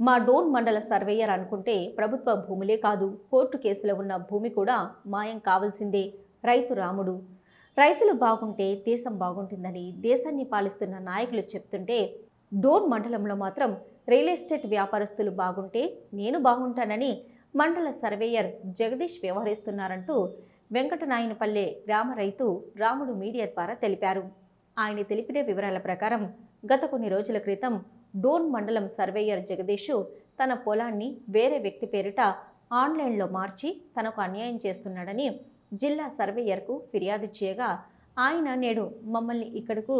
మా డోన్ మండల సర్వేయర్ అనుకుంటే ప్రభుత్వ భూములే కాదు కోర్టు కేసులో ఉన్న భూమి కూడా మాయం కావాల్సిందే. రైతు రాముడు. రైతులు బాగుంటే దేశం బాగుంటుందని దేశాన్ని పాలిస్తున్న నాయకులు చెప్తుంటే డోన్ మండలంలో మాత్రం రియల్ ఎస్టేట్ వ్యాపారస్తులు బాగుంటే నేను బాగుంటానని మండల సర్వేయర్ జగదీష్ వ్యవహరిస్తున్నారంటూ వెంకటనాయనపల్లె గ్రామ రైతు రాముడు మీడియా ద్వారా తెలిపారు. ఆయన తెలిపిన వివరాల ప్రకారం గత కొన్ని రోజుల క్రితం డోన్ మండలం సర్వేయర్ జగదీషు తన పొలాన్ని వేరే వ్యక్తి పేరిట ఆన్లైన్లో మార్చి తనకు అన్యాయం చేస్తున్నాడని జిల్లా సర్వేయర్కు ఫిర్యాదు చేయగా ఆయన నేడు మమ్మల్ని ఇక్కడకు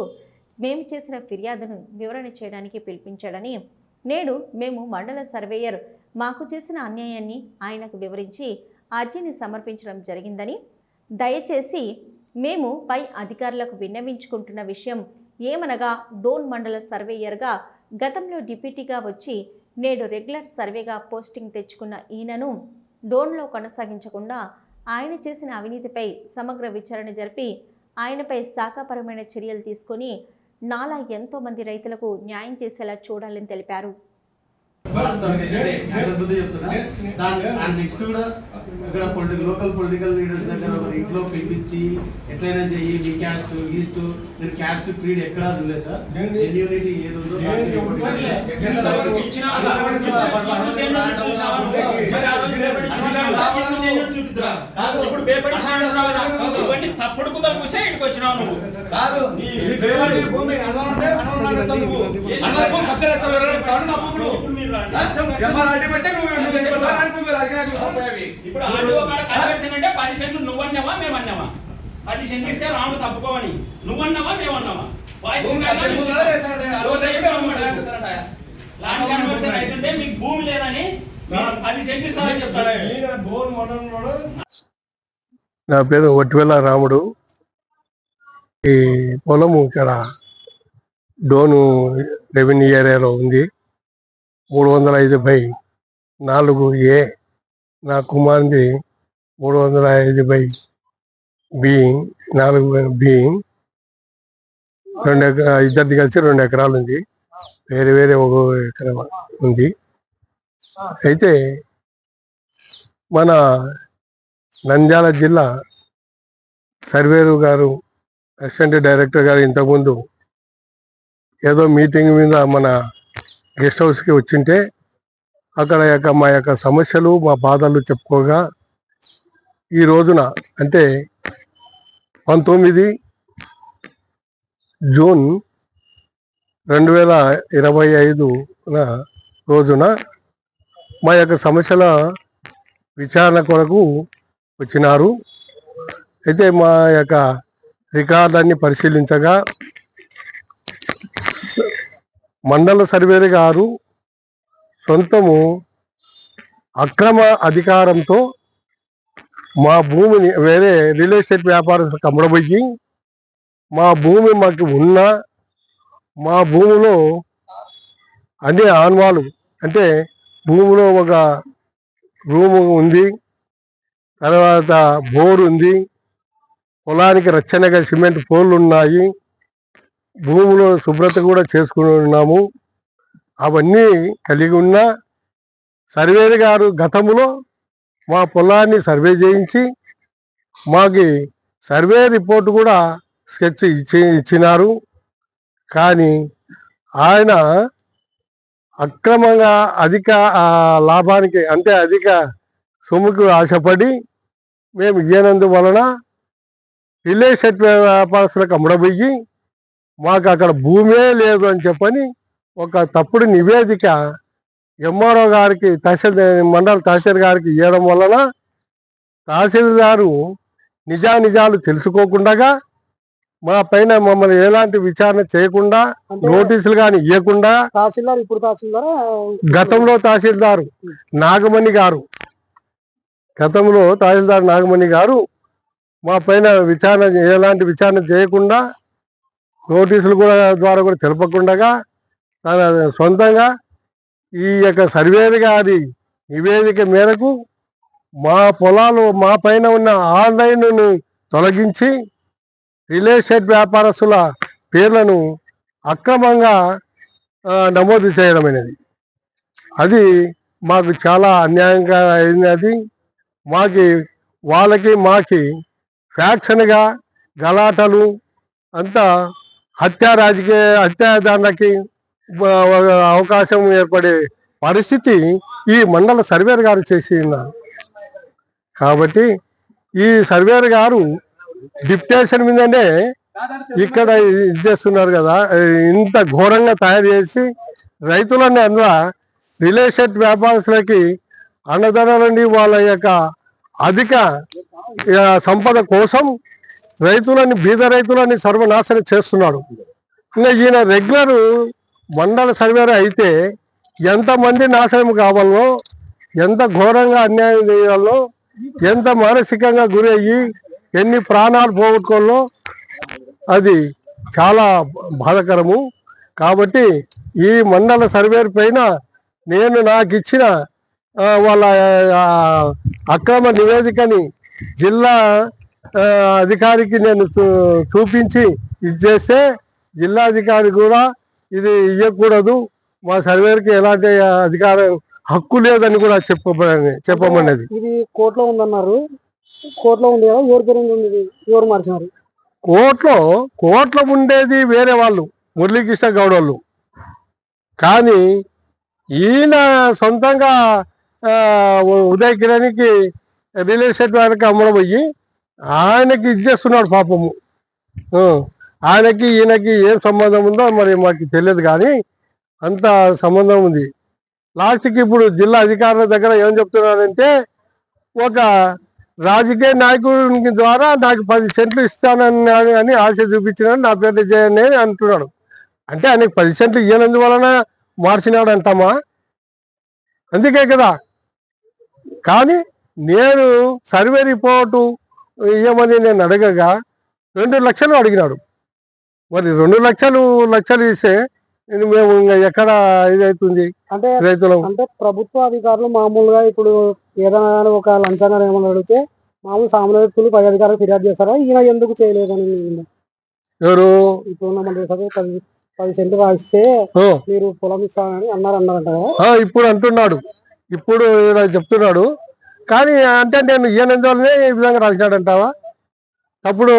మేము చేసిన ఫిర్యాదును వివరణ చేయడానికి పిలిపించాడని నేడు మేము మండల సర్వేయర్ మాకు చేసిన అన్యాయాన్ని ఆయనకు వివరించి అర్జీని సమర్పించడం జరిగిందని దయచేసి మేము పై అధికారులకు విన్నవించుకుంటున్న విషయం ఏమనగా డోన్ మండల సర్వేయర్గా గతంలో డిప్యూటీగా వచ్చి నేడు రెగ్యులర్ సర్వేగా పోస్టింగ్ తెచ్చుకున్న ఈయనను డోన్లో కొనసాగించకుండా ఆయన చేసిన అవినీతిపై సమగ్ర విచారణ జరిపి ఆయనపై శాఖాపరమైన చర్యలు తీసుకొని నాలా ఎంతో మంది రైతులకు న్యాయం చేసేలా చూడాలని తెలిపారు. నెక్స్ట్ కూడా ఇక్కడ పొలిటికల్ లోకల్ పొలిటికల్ లీడర్స్ దగ్గర ఇంట్లో పిలిపించి ఎట్లయినా చెయ్యి మీ క్యాస్ట్ ఈస్ట్ నేను క్యాస్ట్ క్రీడ్ ఎక్కడా చూడలేదు సార్. జెన్యూనిటీ ఏది. ఇప్పుడు భయపడి ఇవన్నీ తప్పుడు కుదలు కూసే ఇక్కడికి వచ్చినావు నువ్వు. కాదు. ఇప్పుడు అంటే పది సెంట్లు నువ్వన్నావా మేమన్నావా? పది సెంట్లు ఇస్తే రాముడు తప్పుకోవని. నువ్వన్నావా మేమన్నావా? ల్యాండ్ కన్వర్షన్ అయితే మీకు భూమి లేదని పది సెంట్లు ఇస్తారని చెప్తాడు నా పేరు ఒట్టివెల్ల రాముడు. ఈ పొలము ఇక్కడ డోను రెవెన్యూ ఏరియాలో ఉంది. మూడు వందల ఐదు బై నాలుగు ఏ. నా కుమార్ది మూడు వందల ఐదు బై బి నాలుగు బి రెండు ఎకరా ఇద్దరిది కలిసి రెండు ఎకరాలు ఉంది వేరే వేరే ఒక ఎకరం ఉంది. అయితే మన నంద్యాల జిల్లా సర్వేరు గారు అసిస్టెంట్ డైరెక్టర్ గారు ఇంతకుముందు ఏదో మీటింగ్ మీద మన గెస్ట్ హౌస్కి వచ్చింటే అక్కడ యొక్క మా యొక్క సమస్యలు మా బాధలు చెప్పుకోగా ఈ రోజున అంటే పంతొమ్మిది జూన్ రెండు వేల ఇరవై ఐదున రోజున మా యొక్క సమస్యల విచారణ కొరకు వచ్చినారు. అయితే మా యొక్క రికార్డులన్నీ పరిశీలించగా మండల సర్వేర్ గారు సొంతము అక్రమ అధికారంతో మా భూమిని వేరే రియల్ ఎస్టేట్ వ్యాపారస్తులకు అమ్మడబోయి మా భూమి మాకు ఉన్న మా భూమిలో అన్ని ఆన్వాలు అంటే భూమిలో ఒక రూము ఉంది తర్వాత బోర్ ఉంది పొలానికి రచ్చనగా సిమెంట్ పోల్లు ఉన్నాయి భూములు శుభ్రత కూడా చేసుకుని ఉన్నాము. అవన్నీ కలిగి ఉన్న సర్వేర్ గారు గతంలో మా పొలాన్ని సర్వే చేయించి మాకి సర్వే రిపోర్ట్ కూడా స్కెచ్ ఇచ్చి ఇచ్చినారు. కానీ ఆయన అక్రమంగా అధిక లాభానికి అంటే అధిక సొమ్ముకు ఆశపడి మేము ఇయ్యనందు వలన రియల్ వ్యాపారస్తులకు అమ్మడబోయి మాకు అక్కడ భూమే లేదు అని చెప్పని ఒక తప్పుడు నివేదిక ఎంఆర్ఓ గారికి తహసీల్దార్ మండల తహసీల్ గారికి ఇవ్వడం వలన తహసీల్దారు నిజానిజాలు తెలుసుకోకుండా మా పైన మమ్మల్ని ఎలాంటి విచారణ చేయకుండా నోటీసులు కానీ ఇవ్వకుండా తహసీల్దార్ ఇప్పుడు తహసీల్దార్? గతంలో తహసీల్దారు నాగమణి గారు గతంలో తహసీల్దార్ నాగమణి గారు మా పైన విచారణ ఎలాంటి విచారణ చేయకుండా నోటీసులు కూడా ద్వారా కూడా తెలపకుండా తన సొంతంగా ఈ యొక్క సర్వేర్ గారి నివేదిక మేరకు మా పొలాలు మా పైన ఉన్న ఆన్లైన్ను తొలగించి రియల్ ఎస్టేట్ వ్యాపారస్తుల పేర్లను అక్రమంగా నమోదు చేయడం అనేది. అది మాకు చాలా అన్యాయంగా అయినది అది మాకి వాళ్ళకి మాకి ఫ్యాక్షన్గా గలాటలు అంతా హత్యా రాజకీయ హత్యాదానికి అవకాశం ఏర్పడే పరిస్థితి ఈ మండల సర్వేర్ గారు చేసి ఉన్నారు. కాబట్టి ఈ సర్వేర్ గారు డిప్టేషన్ మీదనే ఇక్కడ ఇది చేస్తున్నారు కదా ఇంత ఘోరంగా తయారు చేసి రైతులని అందులో రిలేషన్ వ్యాపారస్తులకి అన్నదానాలండి వాళ్ళ యొక్క అధిక సంపద కోసం రైతులని బీద రైతులని సర్వనాశనం చేస్తున్నాడు. ఇంకా ఈయన రెగ్యులర్ మండల సర్వేర్ అయితే ఎంతమంది నాశనం కావాలో ఎంత ఘోరంగా అన్యాయం చేయాలో ఎంత మానసికంగా గురి అయ్యి ఎన్ని ప్రాణాలు పోగొట్టుకోవాలో అది చాలా బాధకరము. కాబట్టి ఈ మండల సర్వేర్ పైన నేను నాకు ఇచ్చిన వాళ్ళ అక్రమ నివేదికని జిల్లా అధికారికి నేను చూపించి ఇది చేస్తే జిల్లా అధికారి కూడా ఇది ఇవ్వకూడదు మా సర్వేర్కి ఎలాంటి అధికారం హక్కు లేదని కూడా చెప్పమని చెప్పమన్నది. ఇది కోర్టులో ఉందన్నారు. కోర్టులో ఉంది కదా ఎవరి పేరు ఉంది ఇది? ఎవరు మార్చినారు? కోర్టులో కోర్టులో ఉండేది వేరే వాళ్ళు మురళీకృష్ణ గౌడ్ వాళ్ళు. కానీ ఈయన సొంతంగా ఉదయ్ కిరణ్కి రియల్ ఎస్టేట్ వారికి అమ్మడం పోయి ఆయనకి ఇచ్చేస్తున్నాడు పాపము. ఆయనకి ఈయనకి ఏం సంబంధం ఉందో మరి మాకు తెలియదు కానీ అంత సంబంధం ఉంది. లాస్ట్కి ఇప్పుడు జిల్లా అధికారుల దగ్గర ఏం చెప్తున్నారంటే ఒక రాజకీయ నాయకుడి ద్వారా నాకు పది సెంట్లు ఇస్తానని అని ఆశ చూపించినాడు నా పేరు చేయని అంటున్నాడు. అంటే ఆయనకి పది సెంట్లు ఇవ్వనందువలన మార్చినాడు అంటామా? అందుకే కదా. కానీ నేను సర్వే రిపోర్టు ఇవ్వమని నేను అడగగా రెండు లక్షలు అడిగినాడు. మరి రెండు లక్షలు లక్షలు ఇస్తే మేము ఎక్కడ ఇదవుతుంది అంటే రైతులం. అంటే ప్రభుత్వ అధికారులు మామూలుగా ఇప్పుడు ఏదైనా ఒక లంచంగా ఏమైనా అడిగితే మామూలు సామాన్య వ్యక్తులు పై అధికారులు ఫిర్యాదు చేస్తారా? ఈయన ఎందుకు చేయలేదని ఎవరు? ఇప్పుడు మన పది పది సెంట్లు రాస్తే మీరు పొలం ఇస్తారని అన్నారు అన్నారంట ఇప్పుడు అంటున్నాడు. ఇప్పుడు చెప్తున్నాడు. కానీ అంటే నేను ఈయనందువల్లనే ఈ విధంగా రాసినాడంటావా తప్పుడు